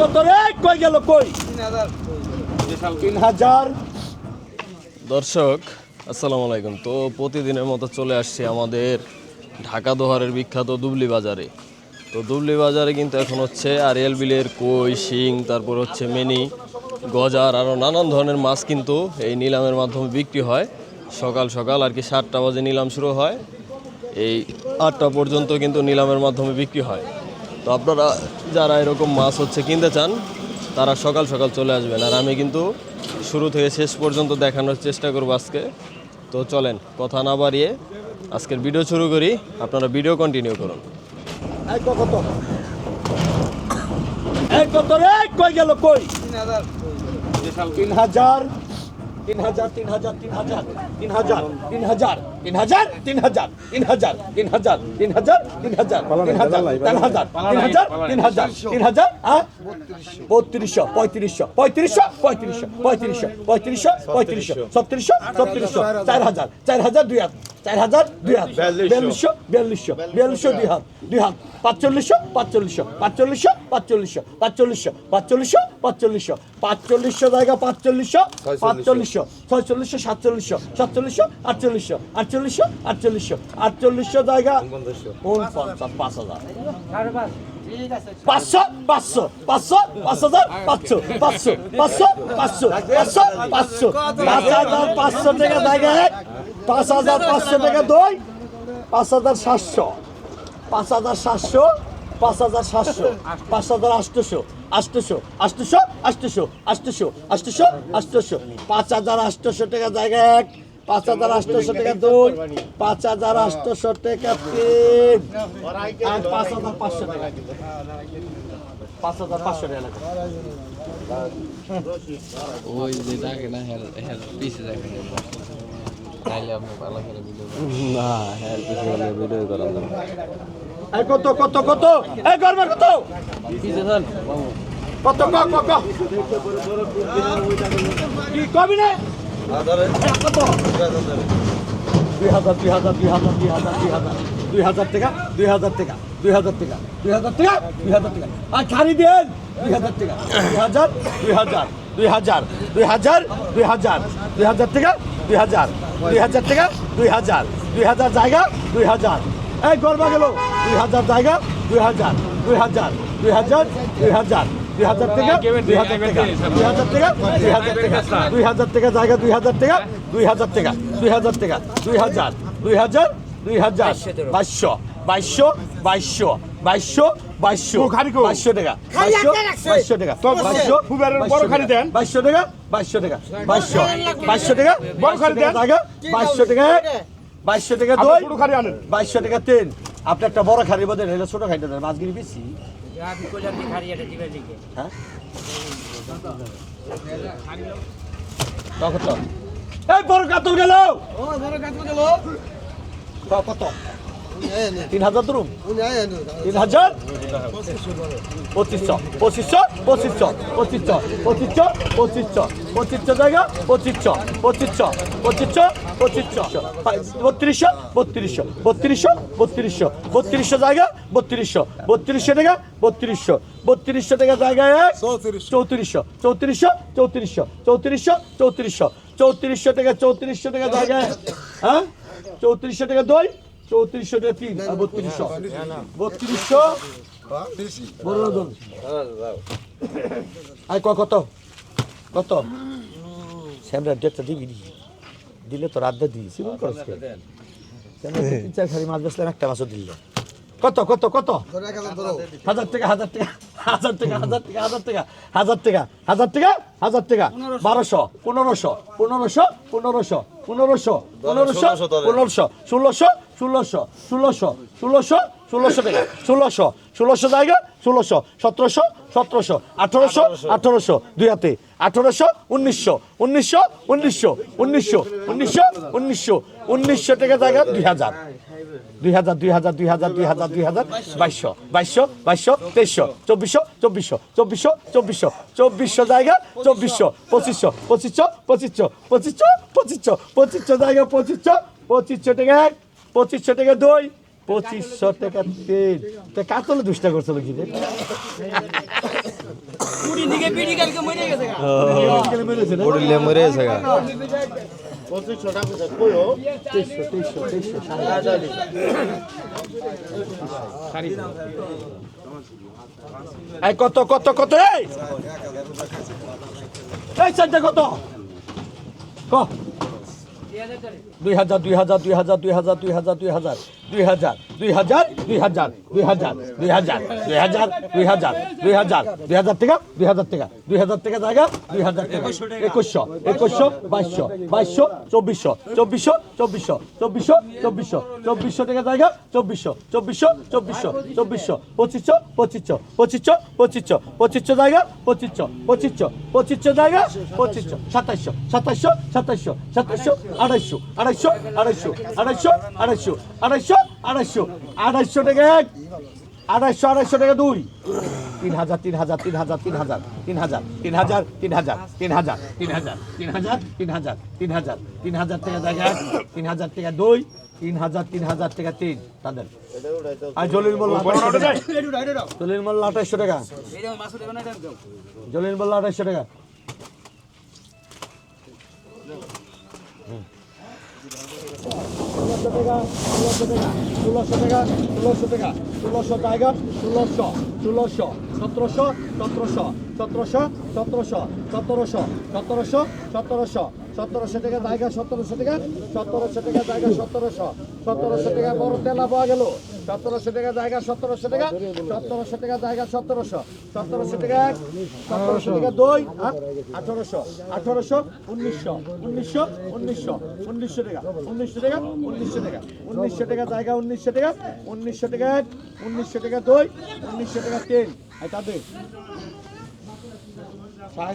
কত রে কই গেল কই? তিন হাজার দর্শক, আসসালামু আলাইকুম। তো প্রতিদিনের মতো চলে আসছি আমাদের ঢাকা দোহারের বিখ্যাত দুবলি বাজারে। তো দুবলি বাজারে কিন্তু এখন হচ্ছে আরিয়াল বিলের কই, শিং, তারপর হচ্ছে মিনি, গজার আরও নানান ধরনের মাছ কিন্তু এই নিলামের মাধ্যমে বিক্রি হয়। সকাল সকাল আর কি সাতটা বাজে নিলাম শুরু হয়। এই আটটা পর্যন্ত কিন্তু নিলামের মাধ্যমে বিক্রি হয়। তো আপনারা যারা এরকম মাছ হচ্ছে কিনতে চান, তারা সকাল সকাল চলে আসবেন। আর আমি কিন্তু শুরু থেকে শেষ পর্যন্ত দেখানোর চেষ্টা করব আজকে। তো চলেন, কথা না বাড়িয়ে আজকের ভিডিও শুরু করি। আপনারা ভিডিও কন্টিনিউ করুন। গেল, কই? তিন হাজার তিন হাজার তিন হাজার তিন হাজার তিন হাজার তিন হাজার। তিন হাজার তিন হাজার তিন হাজার তিন হাজার তিন হাজার তিন হাজার তিন হাজার তিন হাজার তিন হাজার তিন হাজার তিন হাজার হ্যাঁ? বত্রিশশো পঁয়ত্রিশশো পঁয়ত্রিশশো পঁয়ত্রিশশো পঁয়ত্রিশশো পঁয়ত্রিশশো পঁয়ত্রিশশো ছত্রিশশো ছত্রিশশো চার হাজার চার হাজার দুই হাত চার হাজার দুই হাত বিয়াল্লিশশো। বিয়াল্লিশশো বিয়াল্লিশশো দুই হাত দুই হাত পাঁচচল্লিশশো পাঁচচল্লিশশো পাঁচচল্লিশশো পাঁচচল্লিশশো পাঁচচল্লিশশো পাঁচচল্লিশশো পাঁচচল্লিশশো পাঁচচল্লিশশো জায়গা পাঁচচল্লিশশো পাঁচচল্লিশশো ছয়চল্লিশশো সাতচল্লিশশো সাতচল্লিশশো আটচল্লিশশো আটচল্লিশশো আটচল্লিশশো আটচল্লিশশো জায়গা। উনপঞ্চাশ পাঁচ হাজার। পাঁচশো পাঁচশো পাঁচশো পাঁচ হাজার পাঁচশো পাঁচশো পাঁচশো পাঁচশো পাঁচশো পাঁচশো। পাঁচ হাজার পাঁচশো টাকা জায়গা এক পাঁচ হাজার পাঁচশো টাকা দুই পাঁচ হাজার সাতশো। পাঁচ হাজার সাতশো পাঁচ হাজার সাতশো পাঁচ হাজার আটশোশো আটশোশো আটশোশো আটশোশো আটশোশো আটশোশো আটশোশো পাঁচ হাজার আটশোশো টাকা জায়গা এক। পাঁচ হাজার আটশোশো টাকা দুই পাঁচ হাজার আটশোশো টাকা তিন। আর পাঁচ হাজার পাঁচশো টাকা। পাঁচ হাজার পাঁচশো টাকা। ওই যে না পিছে না। হ্যাঁ কিছু ভিডিও করা যাবে এই কত কত কত? এই গরমের কত? পিছে কত ক ক ক? কি কবি না দুই হাজার দুই হাজার দুই হাজার দুই হাজার দুই হাজার দুই হাজার টাকা দুই হাজার টাকা দুই হাজার টাকা দুই হাজার টাকা দুই হাজার টাকা আর ছাড়ি দেন দুই হাজার টাকা দুই হাজার দুই হাজার দুই হাজার দুই হাজার দুই হাজার দুই হাজার টাকা দুই হাজার দুই হাজার টাকা দুই হাজার দুই হাজার জায়গা দুই হাজার এই গরবা গেল দুই হাজার জায়গা দুই হাজার দুই হাজার দুই হাজার দুই হাজার দুই হাজার টাকা দুই হাজার টাকা দুই হাজার টাকা দুই হাজার টাকা দুই হাজার টাকা জায়গা দুই হাজার টাকা দুই হাজার টাকা দুই হাজার টাকা দুই হাজার দুই হাজার দুই হাজার বাইশশো বাইশশো বাইশশো বাইশশো বাইশশো বাইশশো টাকা বাইশশো বাইশশো টাকা বাইশশো বড় খালি দেন। বাইশশো টাকা বাইশশো টাকা বাইশশো বাইশশো টাকা বড় খালি দেন। বাইশশো টাকা বাইশশো টাকা দুই ছোট বাইশশো টাকা তিন। আপনি একটা বড় খারি বদেন এটা ছোট খাইতে দেন মাছগিরি বেশি। হ্যাঁ কত এই বড় কাতল গেল ক- কত তিন হাজার ধরুন তিন হাজার পঁচিশশো পঁচিশশো পঁচিশশো পঁচিশশো পঁচিশশো পঁচিশশো পঁচিশশো জায়গা পঁচিশশো পঁচিশশো পঁচিশশো পঁচিশশো বত্রিশশো। বত্রিশশো বত্রিশশো বত্রিশশো বত্রিশশো জায়গা বত্রিশশো বত্রিশশো টাকা বত্রিশশো বত্রিশশো টাকা জায়গায় চৌত্রিশশো। চৌত্রিশশো চৌত্রিশশো চৌত্রিশশো চৌত্রিশশো চৌত্রিশশো টাকা চৌত্রিশশো টাকা জায়গায় হ্যাঁ? চৌত্রিশশো টাকা দই চৌত্রিশশো টাকা তিন আর বত্রিশশো। বত্রিশশো। আয় কত? কত? স্যামরা ডেটটা দিবি। দিলে তো রাত দিই সিমন করস কে স্যামরা তো তিন চার খালি মাছ বেচলাম একটা মাছও দিল? কত কত কত? হাজার টাকা হাজার টাকা হাজার টাকা হাজার টাকা হাজার টাকা হাজার টাকা হাজার টাকা হাজার টাকা বারোশো পনেরোশো পনেরোশো পনেরোশো পনেরোশো পনেরোশো পনেরোশো ষোলোশো ষোলোশো ষোলোশো ষোলোশো ষোলোশো টাকা। ষোলোশো। ষোলোশো জায়গা ষোলোশো। সতেরোশো সতেরোশো। আঠারোশো আঠারোশো। দুই হাতে। আঠারোশো উনিশশো। উনিশশো উনিশশো। উনিশশো। উনিশশো উনিশশো। উনিশশো টাকা জায়গা দুই হাজার। দুই হাজার দুই হাজার দুই হাজার দুই হাজার দুই হাজার বাইশশো। বাইশশো বাইশশো তেইশশো চব্বিশশো চব্বিশশো চব্বিশশো চব্বিশশো। চব্বিশশো জায়গা চব্বিশশো পঁচিশশো পঁচিশশো পঁচিশশো পঁচিশশো পঁচিশশো পঁচিশশো জায়গা পঁচিশশো পঁচিশশো টাকা এক পঁচিশশো টাকা দুই। পঁচিশশো টাকা তিন তা কাতলে দুষ্টা করছিল কি রে? পড়লে মরে গেছে গা। এই কত কত কত এই! এই কত? ক? দুই হাজার দুই হাজার দুই হাজার দুই হাজার দুই হাজার দুই হাজার দুই হাজার দুই হাজার দুই হাজার দুই হাজার দুই হাজার দুই হাজার দুই হাজার দুই হাজার দুই হাজার টাকা দুই হাজার টাকা দুই হাজার টাকা জায়গা দুই হাজার টাকা একুশশো একুশশো বাইশশো বাইশশো চব্বিশশো চব্বিশশো চব্বিশশো চব্বিশশো চব্বিশশো চব্বিশশো টাকা জায়গা চব্বিশশো চব্বিশশো চব্বিশশো চব্বিশশো পঁচিশশো পঁচিশশো পঁচিশশো পঁচিশশো পঁচিশশো জায়গা পঁচিশশো পঁচিশশো পঁচিশশো জায়গা পঁচিশশো সাতাইশশো সাতাইশশো সাতাইশশো সাতাইশশো আড়াইশো আড়াইশো আড়াইশো আড়াইশো আড়াইশো আড়াইশো আড়াইশো আড়াইশো টাকা এক আড়াইশো আড়াইশো টাকা দুই তিন হাজার তিন হাজার তিন হাজার তিন হাজার তিন হাজার তিন হাজার তিন হাজার তিন হাজার তিন হাজার তিন হাজার তিন হাজার তিন হাজার তিন হাজার টাকা জায়গা তিন হাজার টাকা দুই তিন হাজার তিন হাজার টাকা তিন তাদের আর জলিল মোল্লা জলিল মোল্লা আঠাইশশো টাকা জলিল মোল্লা আঠাইশশো টাকা ষোলোশো টাকা ষোলোশো টাকা ষোলোশো টাকা ষোলোশো টাকা, ষোলোশো ষোলোশো সতেরোশো সতেরোশো সতেরোশো সতেরোশো সতেরোশো সতেরোশো সতেরোশো সতেরোশো টাকা জায়গা সতেরোশো টাকা সতেরোশো টাকা জায়গা সতেরোশো সতেরোশো টাকা বড় তেলা পাওয়া গেল। সতেরোশো টাকা জায়গা, সতেরোশো টাকা সতেরোশো টাকা জায়গা, সতেরোশো। সতেরোশো টাকা সতেরোশো টাকা দুই আঠারোশো। আঠারোশো, উনিশশো। উনিশশো উনিশশো। উনিশশো টাকা উনিশশো টাকা উনিশশো টাকা। উনিশশো টাকা জায়গা, উনিশশো টাকা উনিশশো টাকা উনিশশো টাকা দুই, উনিশশো টাকা আর তাদের। সাড়ে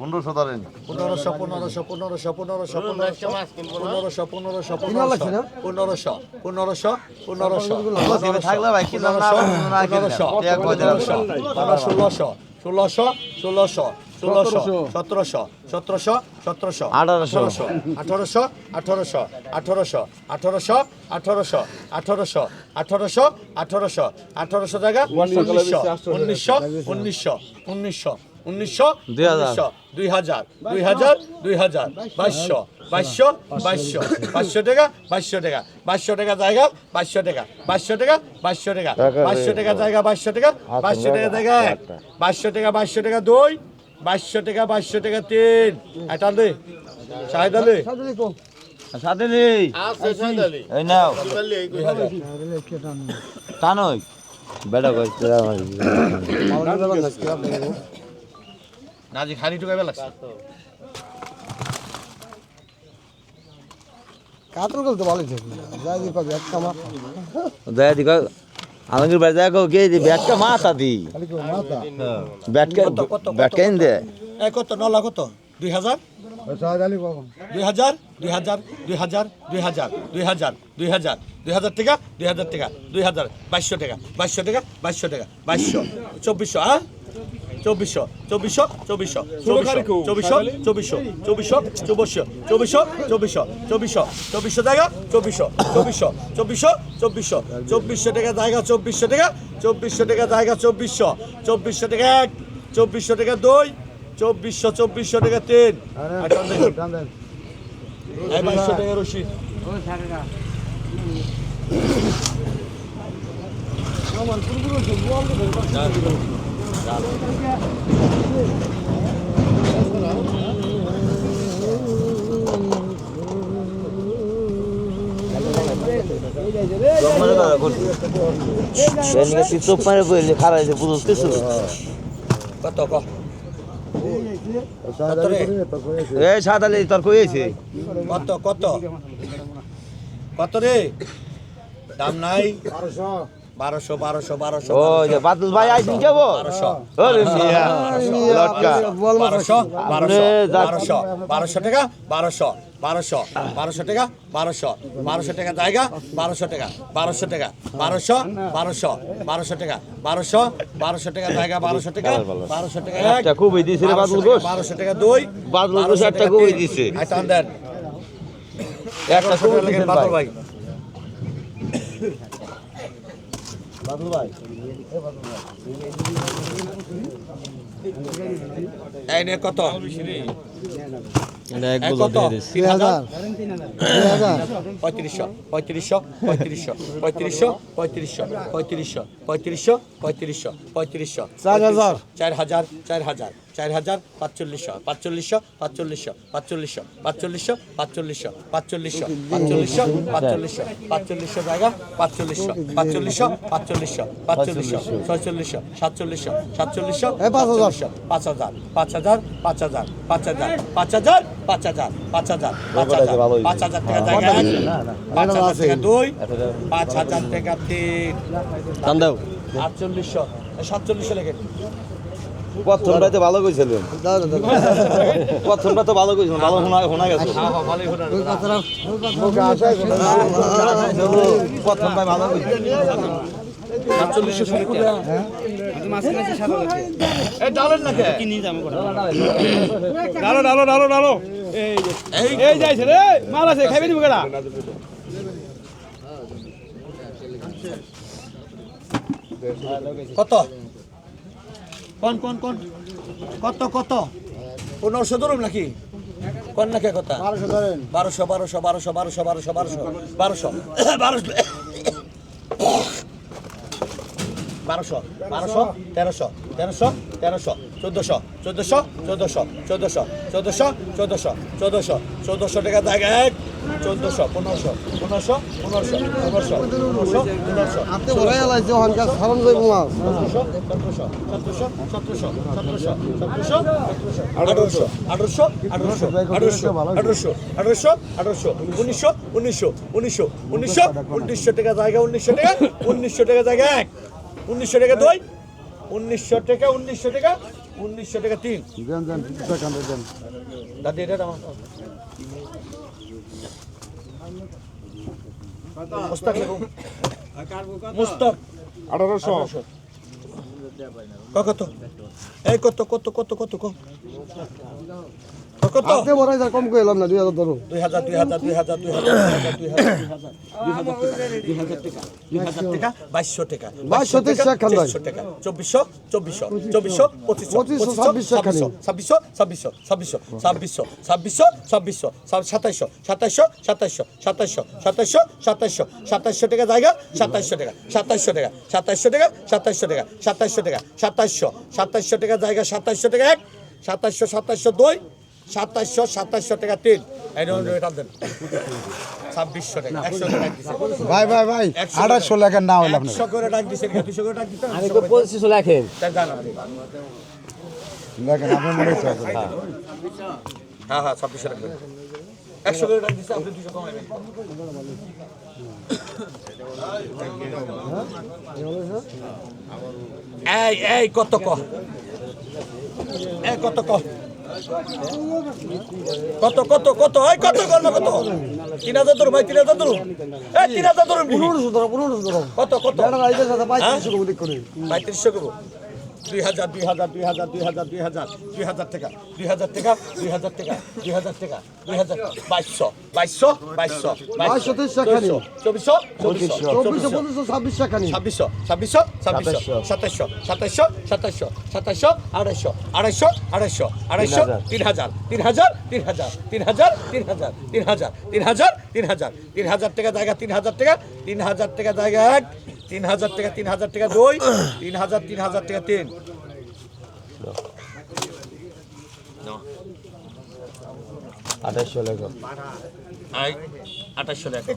পনেরোশো ধরেন। পনেরোশো পনেরোশো পনেরোশো পনেরোশো পনেরোশো পনেরোশো পনেরোশো পনেরোশো পনেরোশো পনেরোশো পনেরোশো। এক পয়সা ষোলোশো ষোলোশো ষোলোশো ষোলোশো সতেরোশো সতেরোশো সতেরোশো আঠারোশো। আঠারোশো আঠারোশো আঠারোশো আঠারোশো আঠারোশো আঠারোশো আঠারোশো আঠারোশো আঠারোশো জায়গা উনিশশো উনিশশো উনিশশো উনিশশো উনিশশো দুই হাজার। দুই হাজার দুই হাজার দুই হাজার বাইশশো বাইশশো বাইশশো বাইশশো টাকা বাইশশো টাকা বাইশশো টাকা জায়গা বাইশশো টাকা বাইশশো টাকা বাইশশো টাকা বাইশশো টাকা জায়গা বাইশশো টাকা বাইশশো টাকা জায়গা এক বাইশশো টাকা বাইশশো টাকা দুই বাইশশো টাকা বাইশশো টাকা তিন। এটা দে শাহিদ আলী। সাথে নেই এই নাও টানই বেটা কই? না যে খালি ঢুকাইবে লাগছে। কাতর কে দি দি। দে কত নলা কত? 2000 দুই হাজার দুই হাজার দুই হাজার দুই হাজার দুই হাজার দুই হাজার দুই হাজার টাকা দুই হাজার টাকা দুই হাজার টাকা বাইশশো টাকা বাইশশো টাকা বাইশশো চব্বিশশো হ্যাঁ চব্বিশশো চব্বিশশো চব্বিশশো চব্বিশশো চব্বিশশো চব্বিশশো চব্বিশশো চব্বিশশো চব্বিশশো চব্বিশশো চব্বিশশো জায়গা চব্বিশশো চব্বিশশো চব্বিশশো চব্বিশশো চব্বিশশো টাকা জায়গা চব্বিশশো টাকা চব্বিশশো টাকা জায়গা চব্বিশশো চব্বিশশো টাকা এক চব্বিশশো টাকা দুই চব্বিশশো চব্বিশশো টাকা তিন বাইশশো টাকা রশিদ মারে বইলে খারাই যে বুঝতে কিছু কত ক এই সাদালি তোর কইছে কত কত কত রে দাম নাই বারোশো বারোশো বারোশো বারোশো ও যে বাদল ভাই আইসি যাব? বারোশো বারোশো। বারোশো টাকা বারোশো বারোশো বারোশো টাকা বারোশো বারোশো টাকা জায়গা বারোশো টাকা বারোশো টাকা বারোশো বারোশো বারোশো টাকা বারোশো বারোশো টাকা জায়গা বারোশো টাকা বারোশো টাকা এক একটা খুবই দিছে বাদল ঘোষ। বারোশো টাকা দুই বাদল ঘোষ একটা খুবই। দিছে। একটা খুবই দিছে বাদল ভাই ভাই বাদল ভাই এই নে কত? হাজার? পঁয়ত্রিশশো পঁয়ত্রিশশো পঁয়ত্রিশশো পঁয়ত্রিশশো পঁয়ত্রিশশো পঁয়ত্রিশশো পঁয়ত্রিশশো পঁয়ত্রিশশো পঁয়ত্রিশশো। চার হাজার। চার হাজার চার হাজার। চার হাজার পাঁচচল্লিশশো পাঁচচল্লিশশো পাঁচচল্লিশশো পাঁচচল্লিশশো পাঁচচল্লিশশো পাঁচচল্লিশশো পাঁচচল্লিশশো পাঁচচল্লিশশো পাঁচচল্লিশশো পাঁচচল্লিশশো জায়গা পাঁচচল্লিশশো পাঁচচল্লিশশো পাঁচচল্লিশশো পাঁচচল্লিশশো ছয়চল্লিশশো সাতচল্লিশশো সাতচল্লিশশো পাঁচ হাজার। পাঁচ হাজার পাঁচ হাজার পাঁচ হাজার পাঁচ হাজার পাঁচ হাজার পাঁচ হাজার পাঁচ হাজার পাঁচ হাজার পাঁচ হাজার টাকা জায়গা পাঁচ হাজার টাকা দুই পাঁচ হাজার টাকা তিন আটচল্লিশশো সাতচল্লিশশো লেগে প্রথমটা তো ভালো কইছিলেন প্রথমটা তো ভালো কইছিলেন ভালো শোনা শোনা গেছে। মুখে আসাই প্রথম ভাই ভালো কইছিলেন এই ডালেন না ডালো ডালো ডালো ডালো। এই এই যাইছে রে মাল আছে খাইবে দিবো কেডা? কত? কোন কোন কোন কত কত পনেরোশো ধরুন নাকি কোন নাকি কথা বারোশো বারোশো বারোশো বারোশো বারোশো বারোশো বারোশো বারোশো বারোশো বারোশো তেরোশো তেরোশো তেরোশো চোদ্দোশো চোদ্দোশো চোদ্দোশো চোদ্দোশো চোদ্দোশো চোদ্দোশো চোদ্দোশো চোদ্দোশো টাকা এক চোদ্দোশো পনেরোশো পনেরোশো পনেরোশো পনেরোশো পনেরোশো পনেরোশো সতেরোশো সতেরোশো সতেরোশো সতেরোশো সতেরোশো আঠারোশো আঠারোশো আঠারোশো আঠারোশো আঠারোশো আঠারোশো আঠারোশো উনিশশো উনিশশো উনিশশো উনিশশো উনিশশো টাকা জায়গা উনিশশো টাকা উনিশশো টাকা জায়গা এক উনিশশো টাকা দুই উনিশশো টাকা উনিশশো টাকা উনিশশো টাকা তিন। দাদি এটা মুস্তাক। লেখুন মুস্তাক আঠারোশো। কত? এই কত কত কত কত কত কত? আপনি বড় হাজার কম কইলাম না দুই হাজার ধরো দুই হাজার দুই হাজার দুই হাজার দুই হাজার দুই হাজার দুই হাজার টাকা দুই হাজার টাকা বাইশশো টাকা বাইশশো টাকা বাইশশো টাকা চব্বিশশো চব্বিশশো চব্বিশশো পঁচিশশো পঁচিশশো ছাব্বিশশো ছাব্বিশশো ছাব্বিশশো ছাব্বিশশো ছাব্বিশশো ছাব্বিশশো সাতাইশশো সাতাইশশো সাতাইশশো সাতাইশশো সাতাইশশো সাতাইশশো সাতাইশশো টাকা জায়গা সাতাইশশো টাকা সাতাইশশো টাকা সাতাইশশো টাকা সাতাইশশো টাকা সাতাইশশো টাকা সাতাইশশো সাতাইশশো টাকা জায়গা সাতাইশশো টাকা এক সাতাইশশো সাতাইশশো দুই সাতাশশো সাতাশশো টাকা তেল। ছাব্বিশশো টাকা একশো টাকা ভাই ভাই ভাই আঠাশশো লেখেন না হলে করে টাকা দিচ্ছে দুশো হ্যাঁ হ্যাঁ একশো করে টাকা দিচ্ছে হ্যাঁ, হ্যাঁ, আপনি কত কত কত কত কত কত? হয় কত কত কত? তিন হাজার ধরুন ভাই তিন হাজার ধরুন। এই তিন হাজার ধরুন পনেরোশো ধরো পনেরোশো ধরো। কত কত? রাইতে সাথে পঁয়ত্রিশশো কম দিক করে। পঁয়ত্রিশশো করব। দুই হাজার দুই হাজার দুই হাজার দুই হাজার দুই হাজার দুই হাজার টাকা দুই হাজার টাকা দুই হাজার টাকা দুই হাজার টাকা দুই হাজার বাইশশো বাইশশো বাইশশো বাইশশো। চব্বিশশো চব্বিশশো চব্বিশশো ছাব্বিশশো ছাব্বিশশো ছাব্বিশশো ছাব্বিশশো সাতাইশশো সাতাইশশো সাতাইশশো সাতাইশশো আড়াইশো আড়াইশো আড়াইশো আড়াইশো তিন হাজার তিন হাজার তিন হাজার তিন হাজার তিন হাজার তিন হাজার তিন হাজার তিন হাজার তিন হাজার টাকা জায়গা তিন হাজার টাকা তিন হাজার টাকা জায়গা তিন হাজার টাকা তিন হাজার টাকা দুই তিন হাজার তিন হাজার টাকা তিন আঠাশশো লেখ। আই আঠাশশো টাকা